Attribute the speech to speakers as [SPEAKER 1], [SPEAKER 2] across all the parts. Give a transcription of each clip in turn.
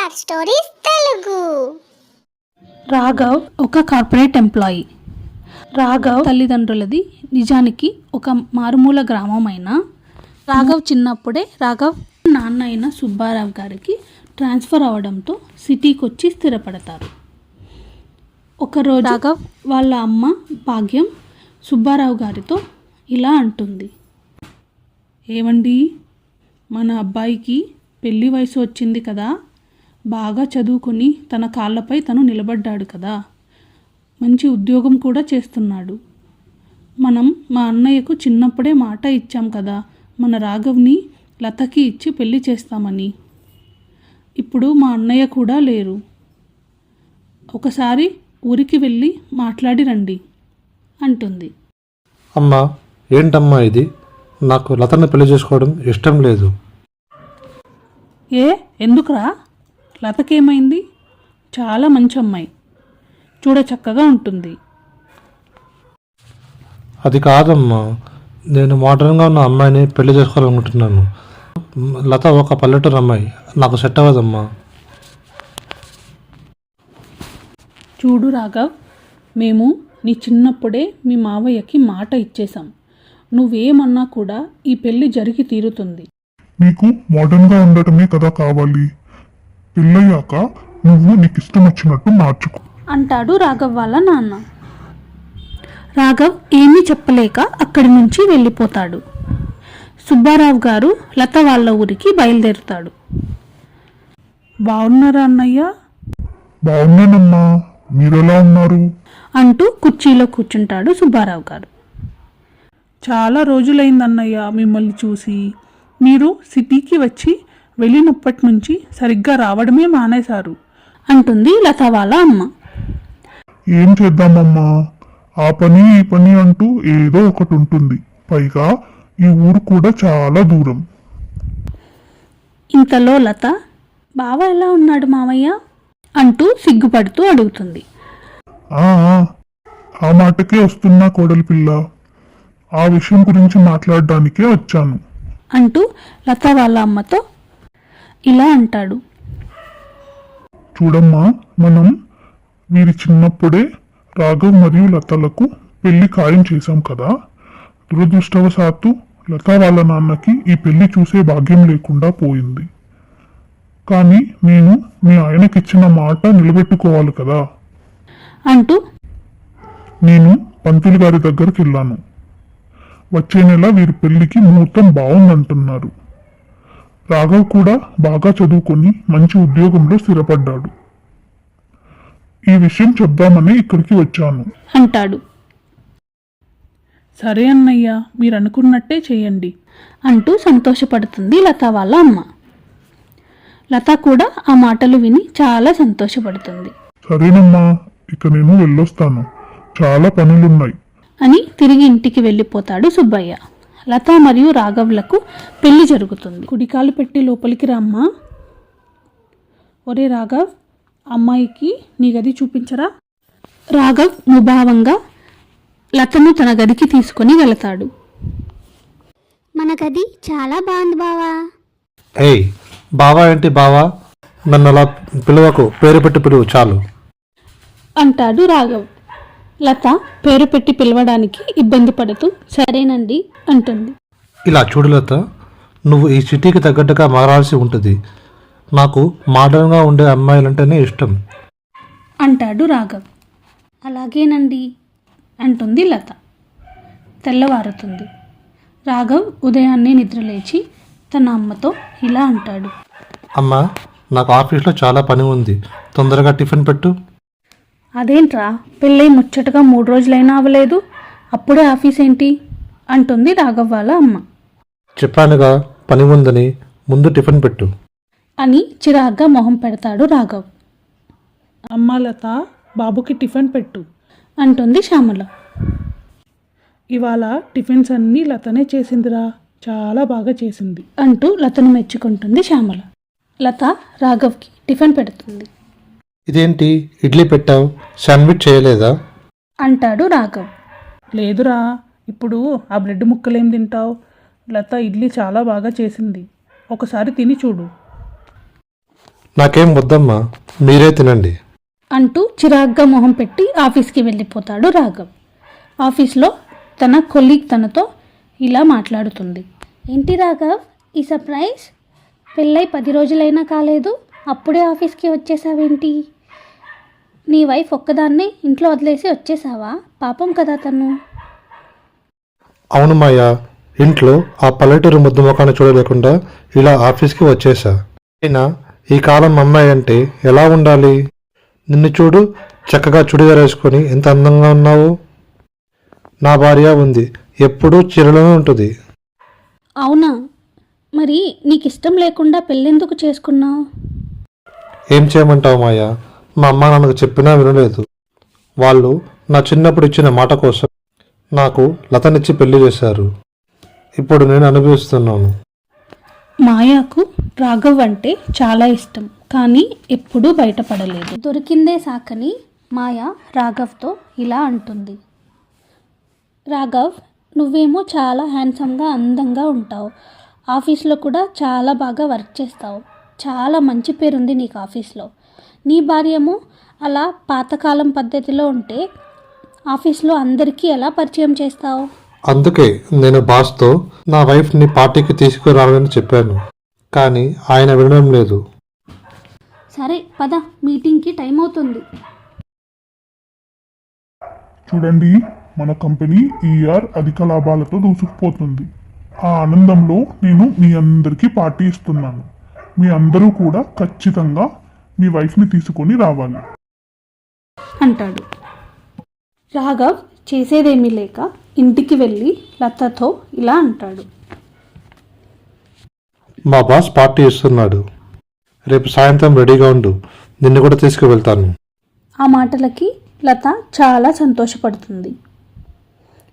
[SPEAKER 1] Are stories Telugu
[SPEAKER 2] Raghav ఒక corporate employee Raghav తల్లిదండ్రులది నిజానికి ఒక మారుమూల గ్రామం అయిన రాఘవ్ చిన్నప్పుడే రాఘవ్ నాన్న అయిన సుబ్బారావు గారికి ట్రాన్స్ఫర్ అవడంతో సిటీకి వచ్చి స్థిరపడతారు. ఒకరోజు రాఘవ్ వాళ్ళ అమ్మ భాగ్యం సుబ్బారావు గారితో ఇలా అంటుంది. ఏమండి మన అబ్బాయికి పెళ్ళి వయసు వచ్చింది కదా. బాగా చదువుకొని తన కాళ్ళపై తను నిలబడ్డాడు కదా. మంచి ఉద్యోగం కూడా చేస్తున్నాడు. మనం మా అన్నయ్యకు చిన్నప్పుడే మాట ఇచ్చాం కదా మన రాఘవ్ని లతకి ఇచ్చి పెళ్ళి చేస్తామని. ఇప్పుడు మా అన్నయ్య కూడా లేరు. ఒకసారి ఊరికి వెళ్ళి మాట్లాడి రండి అంటుంది.
[SPEAKER 3] అమ్మా ఏంటమ్మా ఇది? నాకు లతని పెళ్ళి చేసుకోవడం ఇష్టం లేదు.
[SPEAKER 2] ఏ ఎందుకురా? లతకేమైంది? చాలా మంచి అమ్మాయి చూడ చక్కగా ఉంటుంది.
[SPEAKER 3] అది కాదమ్మా. నేను మోడర్న్గా ఉన్న అమ్మాయిని పెళ్ళి చేసుకోవాలనుకుంటున్నాను. లత ఒక పల్లెటూరు అమ్మాయి. నాకు సెట్ అవ్వదమ్మా.
[SPEAKER 2] చూడు రాఘవ్ మేము నీ చిన్నప్పుడే మీ మావయ్యకి మాట ఇచ్చేశాం. నువ్వేమన్నా కూడా ఈ పెళ్ళి జరిగి తీరుతుంది.
[SPEAKER 4] నీకు మోడర్న్గా ఉండటమే కదా కావాలి. పెళ్ళయ్యాక నువ్వు నీకు ఇష్టం వచ్చినట్టు మార్చుకో.
[SPEAKER 2] అంటాడు రాఘవ్ వాళ్ళ నాన్న. రాఘవ్ ఏమీ చెప్పలేక అక్కడి నుంచి వెళ్ళిపోతాడు. సుబ్బారావు గారు లత వాళ్ళ ఊరికి బయలుదేరుతాడు. బాగున్నారా అన్నయ్య?
[SPEAKER 4] బాగున్నానమ్మా మీరెలా ఉన్నారు?
[SPEAKER 2] అంటూ కుర్చీలో కూర్చుంటాడు సుబ్బారావు గారు. చాలా రోజులైంది అన్నయ్య మిమ్మల్ని చూసి. మీరు సిటీకి వచ్చి వెళ్ళినప్పటి నుంచి సరిగ్గా రావడమే మానేశారు. అంటుంది లత వాళ్ళ అమ్మ.
[SPEAKER 4] ఏం చేద్దామమ్మా? ఆ పని ఈ పని అంటూ ఏదో ఒకటి ఉంటుంది. పైగా ఈ ఊరు కూడా చాలా దూరం.
[SPEAKER 2] ఇంతలో లత బావ ఎలా ఉన్నాడు మామయ్య అంటూ సిగ్గుపడుతూ అడుగుతుంది.
[SPEAKER 4] ఆ మాటకే వస్తున్నా కోడలి పిల్ల. ఆ విషయం గురించి మాట్లాడడానికే వచ్చాను.
[SPEAKER 2] అంటూ లత వాళ్ళ అమ్మతో ఇలా అంటాడు.
[SPEAKER 4] చూడమ్మా మనం వీరి చిన్నప్పుడే రాఘవ్ మరియు లతలకు పెళ్ళి ఖాయం చేశాం కదా. దురదృష్టవశాత్తు లత వాళ్ళ నాన్నకి ఈ పెళ్ళి చూసే భాగ్యం లేకుండా పోయింది. కానీ నేను మీ ఆయనకిచ్చిన మాట నిలబెట్టుకోవాలి కదా.
[SPEAKER 2] అంటూ
[SPEAKER 4] నేను పంతులు గారి దగ్గరికి వెళ్ళాను. వచ్చే నెల వీరి పెళ్ళికి ముహూర్తం బాగుందంటున్నారు రాఘవ్ కూడా బాగా చదువుకొని మంచి ఉద్యోగంలో స్థిరపడ్డాడు. ఈ విషయం చెప్దామని ఇక్కడికి వచ్చాను.
[SPEAKER 2] అంటాడు.
[SPEAKER 5] సరే అన్నయ్య మీరు అనుకున్నట్టే చేయండి
[SPEAKER 2] అంటూ సంతోషపడుతుంది లత వాళ్ళ అమ్మ. లత కూడా ఆ మాటలు విని చాలా సంతోషపడుతుంది.
[SPEAKER 4] సరేనమ్మా ఇక నేను వెళ్ళొస్తాను. చాలా పనులున్నాయి.
[SPEAKER 2] అని తిరిగి ఇంటికి వెళ్ళిపోతాడు సుబ్బయ్య. లత మరియు రాఘవ్లకు పెళ్ళి జరుగుతుంది.
[SPEAKER 5] కుడికాలు పెట్టి లోపలికి రమ్మా ఒరే రాఘవ్ అమ్మాయికి నీ గది చూపించరా?
[SPEAKER 2] రాఘవ్ ముభావంగా లతను తన గదికి తీసుకొని వెళతాడు.
[SPEAKER 1] మన గది చాలా బాగుంది బావా.
[SPEAKER 3] ఏయ్ బావా ఏంటి బావా? నన్ను అలా పిలువకు పేరు పెట్టి పిలువు చాలు.
[SPEAKER 2] అంటాడు రాఘవ్. లత పేరు పెట్టి పిలవడానికి ఇబ్బంది పడుతూ సరేనండి అంటుంది.
[SPEAKER 3] ఇలా చూడు లత నువ్వు ఈ సిటీకి తగ్గట్టుగా మారాల్సి ఉంటుంది. నాకు మోడర్న్గా ఉండే అమ్మాయిలంటేనే ఇష్టం
[SPEAKER 2] అంటాడు రాఘవ్. అలాగేనండి అంటుంది లత. తెల్లవారుతుంది. రాఘవ్ ఉదయాన్నే నిద్రలేచి తన అమ్మతో ఇలా అంటాడు.
[SPEAKER 3] అమ్మా నాకు ఆఫీస్లో చాలా పని ఉంది. తొందరగా టిఫిన్ పెట్టు.
[SPEAKER 2] అదేంట్రా? పెళ్ళై ముచ్చటగా మూడు రోజులైనా అవ్వలేదు. అప్పుడే ఆఫీస్ ఏంటి అంటుంది రాఘవ్ వాళ్ళ అమ్మ.
[SPEAKER 3] చెప్పానుగా పని ఉందని ముందు టిఫిన్ పెట్టు.
[SPEAKER 2] అని చిరాగ్గా మొహం పెడతాడు రాఘవ్.
[SPEAKER 5] అమ్మా లత బాబుకి టిఫిన్ పెట్టు.
[SPEAKER 2] అంటుంది శ్యామల.
[SPEAKER 5] ఇవాళ టిఫిన్స్ అన్నీ లతనే చేసిందిరా. చాలా బాగా చేసింది.
[SPEAKER 2] అంటూ లతను మెచ్చుకుంటుంది శ్యామల. లత రాఘవ్కి టిఫిన్ పెడుతుంది.
[SPEAKER 3] ఇదేంటి? ఇడ్లీ పెట్టావు? శాండ్విచ్ చేయలేదా?
[SPEAKER 2] అంటాడు రాఘవ్.
[SPEAKER 5] లేదురా ఇప్పుడు ఆ బ్రెడ్ ముక్కలేం తింటావు? లత ఇడ్లీ చాలా బాగా చేసింది. ఒకసారి తిని చూడు.
[SPEAKER 3] నాకేం వద్దమ్మా మీరే తినండి.
[SPEAKER 2] అంటూ చిరాగ్గా మొహం పెట్టి ఆఫీస్కి వెళ్ళిపోతాడు రాఘవ్. ఆఫీస్లో తన కొలీగ్ తనతో ఇలా మాట్లాడుతుంది.
[SPEAKER 1] ఏంటి రాఘవ్ ఈ సర్ప్రైజ్? పెళ్ళై పది రోజులైనా కాలేదు అప్పుడే ఆఫీస్కి వచ్చేసావేంటి? నీ వైఫ్ ఒక్కదాన్నే ఇంట్లో వదిలేసి వచ్చేసావా? పాపం కదా తను.
[SPEAKER 3] అవును మాయా ఇంట్లో ఆ పల్లెటూరు ముద్దు ముఖాన్ని చూడలేకుండా ఇలా ఆఫీస్కి వచ్చేసా. అయినా ఈ కాలం అమ్మాయి అంటే ఎలా ఉండాలి? నిన్ను చూడు చక్కగా చుడిదార్ వేసుకొని ఎంత అందంగా ఉన్నావు? నా భార్య ఉంది ఎప్పుడూ చీరలోనే ఉంటుంది.
[SPEAKER 2] అవునా? మరి నీకు ఇష్టం లేకుండా పెళ్ళెందుకు చేసుకున్నావు?
[SPEAKER 3] ఏం చేయమంటావు మాయా? మా అమ్మ నాన్నకు చెప్పినా వినలేదు. వాళ్ళు నా చిన్నప్పుడు ఇచ్చిన మాట కోసం నాకు లతనిచ్చి పెళ్ళి చేశారు. ఇప్పుడు నేను అనుభవిస్తున్నాను.
[SPEAKER 2] మాయాకు రాఘవ్ అంటే చాలా ఇష్టం కానీ ఎప్పుడూ బయటపడలేదు.
[SPEAKER 1] దొరికిందే సాకని మాయ రాఘవ్తో ఇలా అంటుంది.
[SPEAKER 2] రాఘవ్ నువ్వేమో చాలా హ్యాండ్సమ్గా అందంగా ఉంటావు. ఆఫీస్లో కూడా చాలా బాగా వర్క్ చేస్తావు. చాలా మంచి పేరుంది నీకు ఆఫీస్లో. నీ భార్యేమో అలా పాతకాలం పద్ధతిలో ఉంటే ఆఫీస్లో అందరికీ ఎలా పరిచయం చేస్తావు?
[SPEAKER 3] అందుకే నేను బాస్తో నా వైఫ్ని పార్టీకి తీసుకురావాలని చెప్పాను కానీ ఆయన వినడం లేదు.
[SPEAKER 1] సరే పద మీటింగ్కి టైం అవుతుంది.
[SPEAKER 4] చూడండి మన కంపెనీ ఈఆర్ అధిక లాభాలతో దూసుకుపోతుంది. ఆ ఆనందంలో నేను మీ అందరికీ పార్టీ ఇస్తున్నాను. మీ అందరూ కూడా ఖచ్చితంగా మీ వైఫ్ని తీసుకొని రావాలి.
[SPEAKER 2] అంటాడు. రాఘవ్ చేసేదేమీ లేక ఇంటికి వెళ్ళి లతతో ఇలా అంటాడు.
[SPEAKER 3] మా బాస్ పార్టీ ఇస్తున్నాడు. రేపు సాయంత్రం రెడీగా ఉండు. నిన్ను కూడా తీసుకువెళ్తాను.
[SPEAKER 2] ఆ మాటలకి లత చాలా సంతోషపడుతుంది.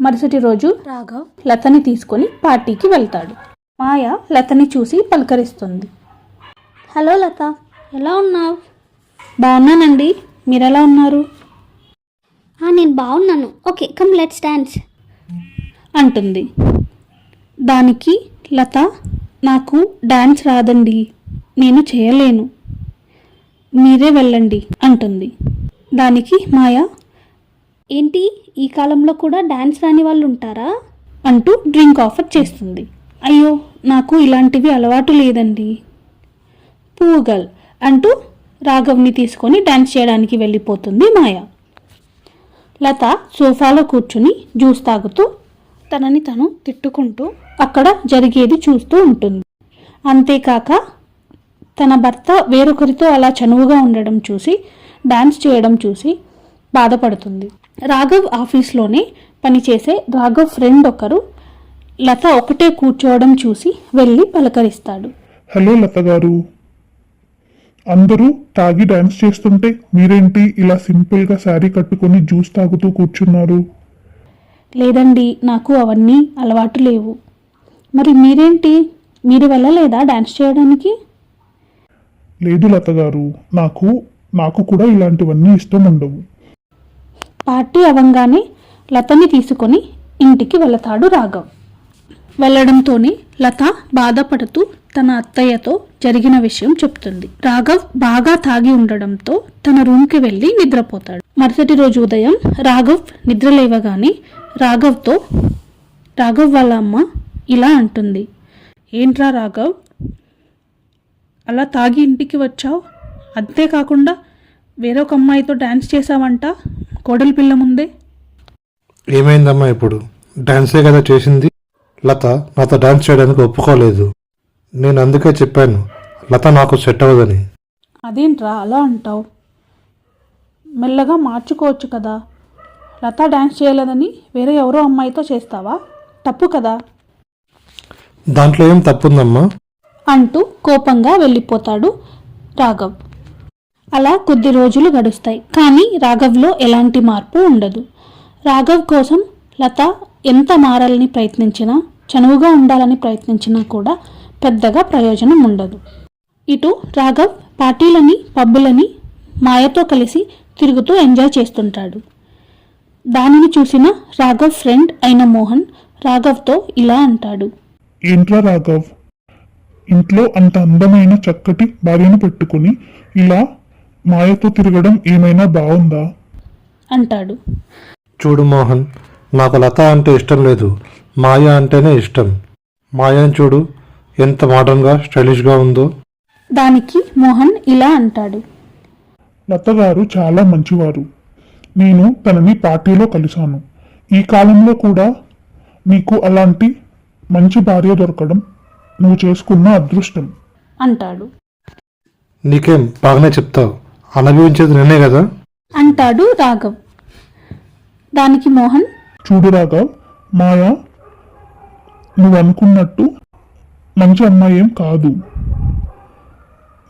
[SPEAKER 2] మరుసటి రోజు రాఘవ్ లతని తీసుకొని పార్టీకి వెళ్తాడు. మాయ లతని చూసి పలకరిస్తుంది.
[SPEAKER 1] హలో లత. ఎలా ఉన్నావు?
[SPEAKER 2] బాగున్నానండి. మీరెలా ఉన్నారు?
[SPEAKER 1] నేను బాగున్నాను. ఓకే కమ్ లెట్స్ డాన్స్
[SPEAKER 2] అంటుంది. దానికి లత నాకు డాన్స్ రాదండి. నేను చేయలేను. మీరే వెళ్ళండి అంటుంది. దానికి మాయ
[SPEAKER 1] ఏంటి? ఈ కాలంలో కూడా డాన్స్ రాని వాళ్ళు ఉంటారా?
[SPEAKER 2] అంటూ డ్రింక్ ఆఫర్ చేస్తుంది. అయ్యో నాకు ఇలాంటివి అలవాటు లేదండి. పూగల్ అంటూ రాఘవ్ని తీసుకొని డ్యాన్స్ చేయడానికి వెళ్ళిపోతుంది మాయ. లత సోఫాలో కూర్చుని జ్యూస్ తాగుతూ తనని తను తిట్టుకుంటూ అక్కడ జరిగేది చూస్తూ ఉంటుంది. అంతేకాక తన భర్త వేరొకరితో అలా చనువుగా ఉండడం చూసి డ్యాన్స్ చేయడం చూసి బాధపడుతుంది. రాఘవ్ ఆఫీస్లోనే పనిచేసే రాఘవ్ ఫ్రెండ్ ఒకరు లత ఒకటే కూర్చోవడం చూసి వెళ్ళి పలకరిస్తాడు.
[SPEAKER 4] హలో లత గారు అందరూ తాగి డాన్స్ చేస్తుంటే మీరేంటి ఇలా సింపుల్గా శారీ కట్టుకొని జ్యూస్ తాగుతూ కూర్చున్నారు?
[SPEAKER 2] లేదండి నాకు అవన్నీ అలవాటు లేవు. మరి మీరేంటి? మీరు వెళ్ళలేదా డాన్స్ చేయడానికి?
[SPEAKER 4] లేదు లత గారు నాకు నాకు కూడా ఇలాంటివన్నీ ఇష్టం ఉండవు.
[SPEAKER 2] పార్టీ అవంగానే లతని తీసుకొని ఇంటికి వెళతాడు రాఘవ్. వెళ్ళడంతోనే లత బాధపడుతూ తన అత్తయ్యతో జరిగిన విషయం చెప్తుంది. రాఘవ్ బాగా తాగి ఉండడంతో తన రూమ్కి వెళ్ళి నిద్రపోతాడు. మరుసటి రోజు ఉదయం రాఘవ్ నిద్ర లేవగానే రాఘవ్తో రాఘవ్ వాళ్ళ అమ్మ ఇలా అంటుంది. ఏంట్రా రాఘవ్? అలా తాగి ఇంటికి వచ్చావు? అంతేకాకుండా వేరొక అమ్మాయితో డ్యాన్స్ చేసావంట కోడలి పిల్ల ముందే.
[SPEAKER 3] ఏమైందమ్మా ఇప్పుడు? డ్యాన్సే కదా చేసింది? లత నాతో డ్యాన్స్ చేయడానికి ఒప్పుకోలేదు. నేను అందుకే చెప్పాను లత నాకు సెట్ అవ్వదని.
[SPEAKER 2] అదేంట్రా అలా అంటావు? మెల్లగా మార్చుకోవచ్చు కదా. లత డాన్స్ చేయలేదని వేరే ఎవరో అమ్మాయితో చేస్తావా? తప్పు కదా.
[SPEAKER 3] దాంట్లో ఏం తప్పుందమ్మా?
[SPEAKER 2] అంటూ కోపంగా వెళ్ళిపోతాడు రాఘవ్. అలా కొద్ది రోజులు గడుస్తాయి. కానీ రాఘవ్లో ఎలాంటి మార్పు ఉండదు. రాఘవ్ కోసం లత ఎంత మారాలని ప్రయత్నించినా చనువుగా ఉండాలని ప్రయత్నించినా కూడా పెద్దగా ప్రయోజనం ఉండదు. ఇటు రాఘవ్ పార్టీలని పబ్బులని మాయతో కలిసి తిరుగుతూ ఎంజాయ్ చేస్తుంటాడు. దానిని చూసిన రాఘవ్ ఫ్రెండ్ అయిన మోహన్ రాఘవ్తో ఇలా అంటాడు.
[SPEAKER 4] ఏంట్రా రాఘవ్? ఇంట్లో అంత అందమైన చక్కటి భార్యను పెట్టుకుని ఇలా మాయతో తిరగడం ఏమైనా బాగుందా?
[SPEAKER 2] అంటాడు.
[SPEAKER 3] చూడు మోహన్ నాకు లత అంటే ఇష్టం లేదు. మాయ అంటేనే ఇష్టం. మాయని చూడు ఎంత మోడర్న్గా స్టైలిష్గా ఉందో.
[SPEAKER 2] దానికి మోహన్ ఇలా అంటాడు.
[SPEAKER 4] లత గారు చాలా మంచివారు. నేను తనని పార్టీలో కలిశాను. ఈ కాలంలో కూడా నీకు అలాంటి మంచి భార్య దొరకడం నువ్వు చేసుకున్న అదృష్టం.
[SPEAKER 2] అంటాడు.
[SPEAKER 3] నీకేం బాగానే చెప్తావు. అనుభవించేది నేనే కదా?
[SPEAKER 2] అంటాడు రాఘవ్. దానికి మోహన్
[SPEAKER 4] చూడు రాఘవ్ మాయా నువ్వు అనుకున్నట్టు మంచి అమ్మాయి ఏం కాదు.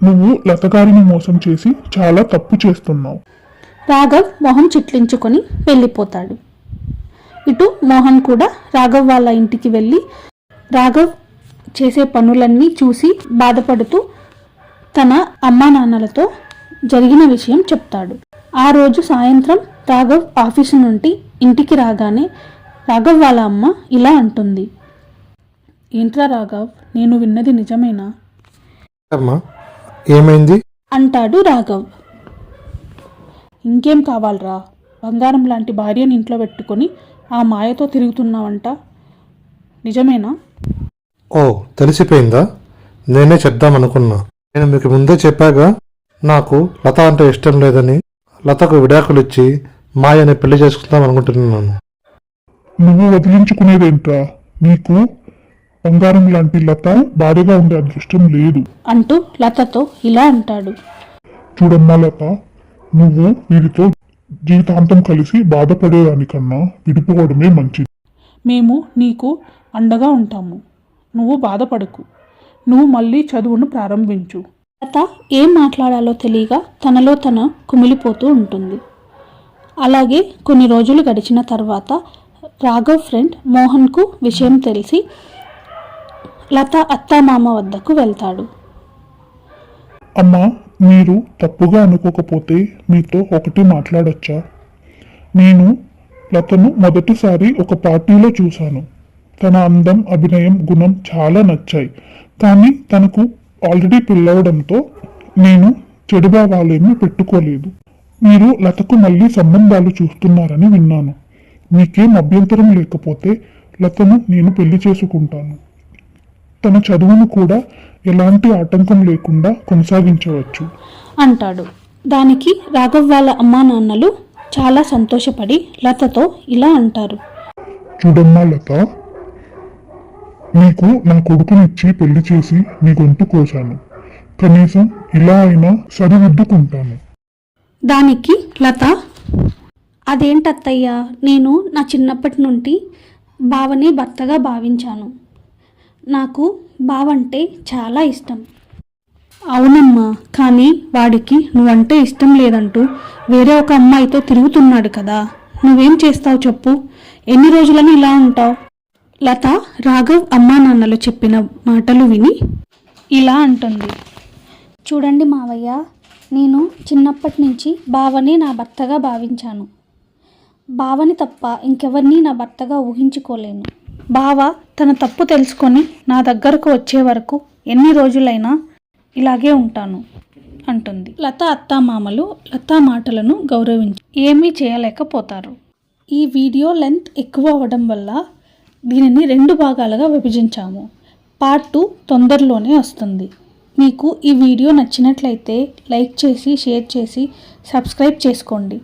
[SPEAKER 4] నువ్వు లతగారిని మోసం చేసి చాలా తప్పు చేస్తున్నావు.
[SPEAKER 2] రాఘవ్ మొహం చిట్లించుకొని వెళ్ళిపోతాడు. ఇటు మోహన్ కూడా రాఘవ్ వాళ్ళ ఇంటికి వెళ్ళి రాఘవ్ చేసే పనులన్నీ చూసి బాధపడుతూ తన అమ్మా నాన్నలతో జరిగిన విషయం చెప్తాడు. ఆ రోజు సాయంత్రం రాఘవ్ ఆఫీసు నుండి ఇంటికి రాగానే రాఘవ్ వాళ్ళ అమ్మ ఇలా అంటుంది. ఏంట్రా రాఘవ్? నేను విన్నది నిజమేనా?
[SPEAKER 3] అమ్మా ఏమైంది?
[SPEAKER 2] అంటాడు రాఘవ్. ఇంకేం కావాలరా? బంగారం లాంటి భార్యని ఇంట్లో పెట్టుకొని ఆ మాయతో తిరుగుతున్నావంట. నిజమేనా?
[SPEAKER 3] ఓ తెలిసిపోయిందా? నేనే చెప్దాం అనుకున్నా నేను మీకు ముందే చెప్పాగా నాకు లత అంటే ఇష్టం లేదని లతకు విడాకులు ఇచ్చి మాయని పెళ్ళి చేసుకుందాం అనుకుంటున్నాను
[SPEAKER 4] నువ్వు వదిలించుకునేదేంట్రా? నీకు బంగారం లాంటి లత భార్యగా ఉండే అదృష్టం లేదు.
[SPEAKER 2] అంటూ లతతో ఇలా అంటాడు.
[SPEAKER 4] చూడమ్మా లత నువ్వు వీరితో జీవితాంతం కలిసి బాధపడేదానికన్నా విడిపోవడమే మంచిది.
[SPEAKER 2] మేము నీకు అండగా ఉంటాము. నువ్వు బాధపడకు. నువ్వు మళ్ళీ చదువును ప్రారంభించు. లత ఏం మాట్లాడాలో తెలియక తనలో తన కుమిలిపోతూ ఉంటుంది. అలాగే కొన్ని రోజులు గడిచిన తర్వాత రాఘవ్ ఫ్రెండ్ మోహన్కు విషయం తెలిసి లత అత్తామామ వద్దకు వెళ్తాడు.
[SPEAKER 4] అమ్మా మీరు తప్పుగా అనుకోకపోతే మీతో ఒకటి మాట్లాడొచ్చా? నేను లతను మొదటిసారి ఒక పార్టీలో చూశాను. తన అందం అభినయం గుణం చాలా నచ్చాయి. కానీ తనకు ఆల్రెడీ పెళ్ళవడంతో నేను చెడు భావాలేమీ పెట్టుకోలేదు. మీరు లతకు మళ్ళీ సంబంధాలు చూస్తున్నారని విన్నాను. మీకేం అభ్యంతరం లేకపోతే లతను నేను పెళ్ళి చేసుకుంటాను. తన చదువును కూడా ఎలాంటి ఆటంకం లేకుండా కొనసాగించవచ్చు.
[SPEAKER 2] అంటాడు. దానికి రాఘవ్ వాళ్ళ అమ్మా నాన్నలు చాలా సంతోషపడి లతతో ఇలా అంటారు.
[SPEAKER 4] చూడమ్మా లత నీకు నా కొడుకునిచ్చి పెళ్ళి చేసి నీ గొంతు కోశాను కనీసం ఇలా అయినా సరిదిద్దుకుంటాను.
[SPEAKER 6] దానికి లత అదేంటత్తయ్యా నేను నా చిన్నప్పటి నుండి బావని భర్తగా భావించాను. నాకు బావంటే చాలా ఇష్టం. అవునమ్మా కానీ వాడికి నువ్వంటే ఇష్టం లేదంటూ వేరే ఒక అమ్మాయితో తిరుగుతున్నాడు కదా. నువ్వేం చేస్తావు చెప్పు. ఎన్ని రోజులని ఇలా ఉంటావు? లత రాఘవ్ అమ్మా నాన్నలు చెప్పిన మాటలు విని ఇలా అంటుంది. చూడండి మావయ్య నేను చిన్నప్పటి నుంచి బావని నా భర్తగా భావించాను. బావని తప్ప ఇంకెవరిని నా భర్తగా ఊహించుకోలేను. బావ తన తప్పు తెలుసుకొని నా దగ్గరకు వచ్చే వరకు ఎన్ని రోజులైనా ఇలాగే ఉంటాను అంటుంది. లత అత్తామామలు లతా మాటలను గౌరవించి ఏమీ చేయలేకపోతారు. ఈ వీడియో లెంత్ ఎక్కువ అవ్వడం వల్ల దీనిని రెండు భాగాలుగా విభజించాము. పార్ట్ టూ తొందరలోనే వస్తుంది. మీకు ఈ వీడియో నచ్చినట్లయితే లైక్ చేసి షేర్ చేసి సబ్స్క్రైబ్ చేసుకోండి.